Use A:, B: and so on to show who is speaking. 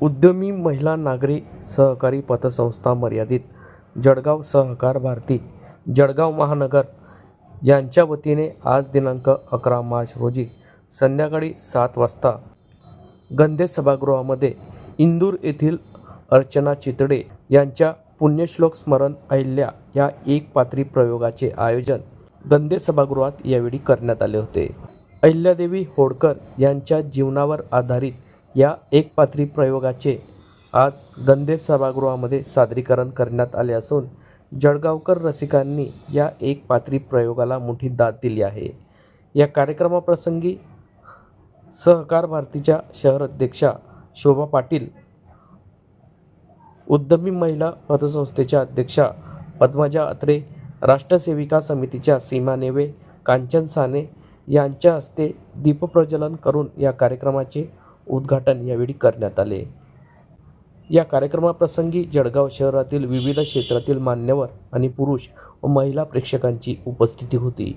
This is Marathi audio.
A: उद्यमी महिला नागरी सहकारी पतसंस्था मर्यादित जळगाव सहकार भारती जळगाव महानगर यांच्या वतीने आज दिनांक अकरा मार्च रोजी संध्याकाळी सात वाजता गंधे सभागृहामध्ये इंदूर येथील अर्चना चितडे यांच्या पुण्यश्लोक स्मरण अहिल्या या एक पात्री प्रयोगाचे आयोजन गंधे सभागृहात यावेळी करण्यात आले होते. अहिल्यादेवी होडकर यांच्या जीवनावर आधारित या एक पात्री प्रयोगाचे आज गंदेव सभागृहामध्ये सादरीकरण करण्यात आले असून जळगावकर रसिकांनी या एक पात्री प्रयोगाला मोठी दाद दिली आहे. या कार्यक्रमाप्रसंगी सहकार भारतीच्या शहर अध्यक्षा शोभा पाटील उद्यमी महिला पतसंस्थेच्या अध्यक्षा पद्मजा अत्रे राष्ट्रसेविका समितीच्या सीमा नेवे कांचन साने यांच्या हस्ते दीपप्रज्वलन करून या कार्यक्रमाचे उद्घाटन यावेळी करण्यात आले. या कार्यक्रमाप्रसंगी जळगाव शहरातील विविध क्षेत्रातील मान्यवर आणि पुरुष व महिला प्रेक्षकांची उपस्थिती होती.